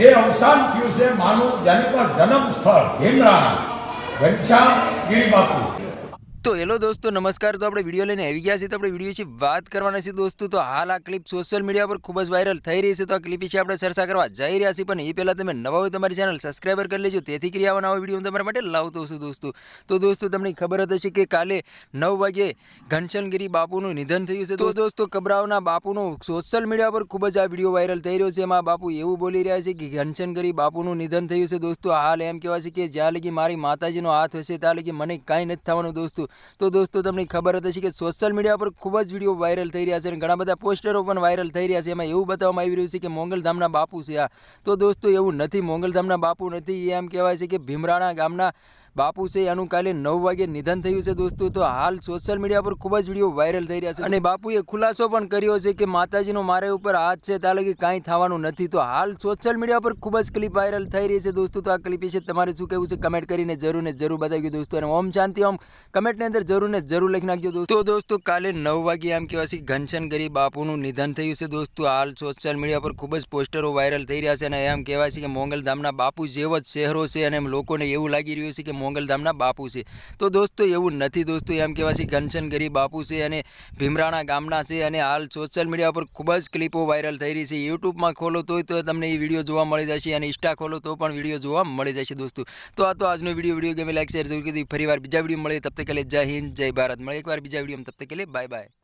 જે અવસાન થયું છે માનું જેની પર જન્મ સ્થળ ભીમરાણા ઘનશ્યામ ગિરિબાપુ. તો હેલો દોસ્તો, નમસ્કાર. તો આપણે વીડિયો લઈને આવી ગયા છીએ. તો આપણે વીડિયો વિશે વાત કરવાના છે દોસ્તો. તો હાલ આ ક્લિપ સોશિયલ મીડિયા પર ખૂબ જ વાયરલ થઈ રહી છે. તો આ ક્લિપ વિશે આપણે ચર્ચા કરવા જઈ રહ્યા છીએ. પણ એ પહેલાં તમે નવા હોય તમારી ચેનલ સબસ્ક્રાઈબર કરી લેજો. તેથી કરી આવા નવા વીડિયો હું તમારા માટે લાવતો છું દોસ્તો. તો દોસ્તો, તમને ખબર જ હશે કે કાલે નવ વાગે ઘનશનગીરી બાપુનું નિધન થયું છે. તો દોસ્તો, કબરાવના બાપુનું સોશિયલ મીડિયા પર ખૂબ જ આ વીડિયો વાયરલ થઈ રહ્યો છે. એમાં બાપુ એવું બોલી રહ્યા છે કે ઘનશનગીરી બાપુનું નિધન થયું છે દોસ્તો. હાલ એમ કહેવાય છે કે જ્યાં લગી મારી માતાજીનો હાથ હશે, ત્યાં લગી મને કાંઈ નથી થવાનું દોસ્તો. તો દોસ્તો, તમને ખબર હતી કે સોશિયલ મીડિયા પર ખૂબ જ વીડિયો વાયરલ થઈ રહ્યા છે અને ઘણા બધા પોસ્ટરો પણ વાયરલ થઈ રહ્યા છે. એમાં એવું બતાવવામાં આવી રહ્યું છે કે મોંગલધામના બાપુ છે આ. તો દોસ્તો, એવું નથી. મોંગલધામના બાપુ નથી. એ એમ કહેવાય છે કે ભીમરાણા ગામના બાપુ છે, એનું કાલે નવ વાગે નિધન થયું છે દોસ્તો. તો હાલ સોશિયલ મીડિયા પર ખૂબ જ વીડિયો વાયરલ થઈ રહ્યા છે. અને બાપુએ ખુલાસો પણ કર્યો છે કે માતાજીનો મારે ઉપર હાથ છે ત્યાં લગી કાંઈ થવાનું નથી. તો હાલ સોશિયલ મીડિયા પર ખૂબ જ ક્લિપ વાયરલ થઈ રહી છે દોસ્તો. તો આ ક્લિપ વિશે તમારે શું કહેવું છે કમેન્ટ કરીને જરૂર ને જરૂર બતાવ્યું દોસ્તો. અને ઓમ શાંતિ, ઓમ કમેન્ટની અંદર જરૂર ને જરૂર લખી નાખજો દોસ્તો. દોસ્તો કાલે નવ વાગે એમ કહેવાય છે ઘનશ્યામ ગરી બાપુનું નિધન થયું છે દોસ્તો. હાલ સોશિયલ મીડિયા પર ખૂબ જ પોસ્ટરો વાયરલ થઈ રહ્યા છે. અને એમ કહેવાય છે કે મોંગલધામના બાપુ જેવો જ શહેરો છે અને લોકોને એવું લાગી રહ્યું છે કે મોંગલધામના બાપુ છે. તો દોસ્તો, એવું નથી દોસ્તો, એમ કહેવાય છે ઘનશનગરી ગરી બાપુ છે અને ભીમરાણા ગામના છે અને હાલ સોશિયલ મીડિયા પર ખૂબ જ ક્લિપો વાયરલ થઈ રહી છે. યુટ્યુબમાં ખોલો તોય તો તમને એ વીડિયો જોવા મળી જશે અને ઇન્સ્ટા ખોલો તો પણ વીડિયો જોવા મળી જશે દોસ્તો. તો આ તો આજનો વીડિયો વીડિયો ગમે લાઈક શેર જરૂર કીધી ફરી વાર બીજા વીડિયો મળે તબ તક લે જય હિન્દ, જય ભારત. મળે એકવાર બીજા વીડિયો તબ તક લે બાય બાય